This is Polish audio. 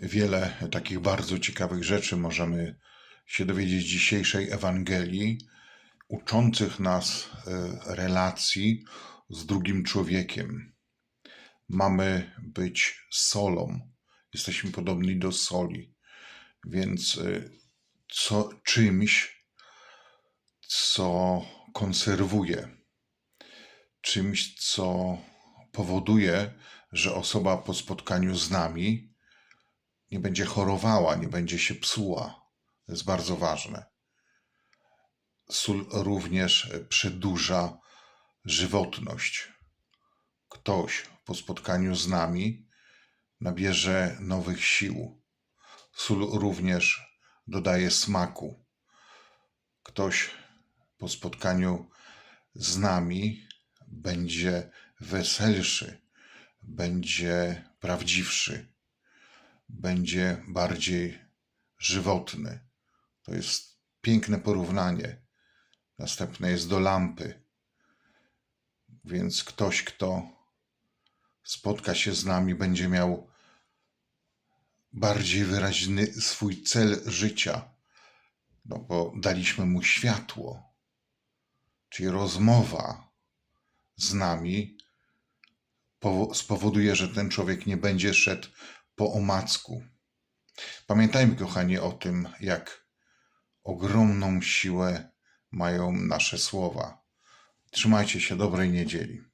Wiele takich bardzo ciekawych rzeczy możemy się dowiedzieć z dzisiejszej Ewangelii, uczących nas e, relacji z drugim człowiekiem. Mamy być solą, jesteśmy podobni do soli, więc e, co, czymś, co konserwuje, czymś, co powoduje, że osoba po spotkaniu z nami nie będzie chorowała, nie będzie się psuła. To jest bardzo ważne. Sól również przedłuża żywotność. Ktoś po spotkaniu z nami nabierze nowych sił. Sól również dodaje smaku. Ktoś po spotkaniu z nami będzie weselszy, będzie prawdziwszy będzie bardziej żywotny. To jest piękne porównanie. Następne jest do lampy. Więc ktoś, kto spotka się z nami, będzie miał bardziej wyraźny swój cel życia, no bo daliśmy mu światło. Czyli rozmowa z nami powo- spowoduje, że ten człowiek nie będzie szedł po omacku. Pamiętajmy, kochani, o tym, jak ogromną siłę mają nasze słowa. Trzymajcie się dobrej niedzieli.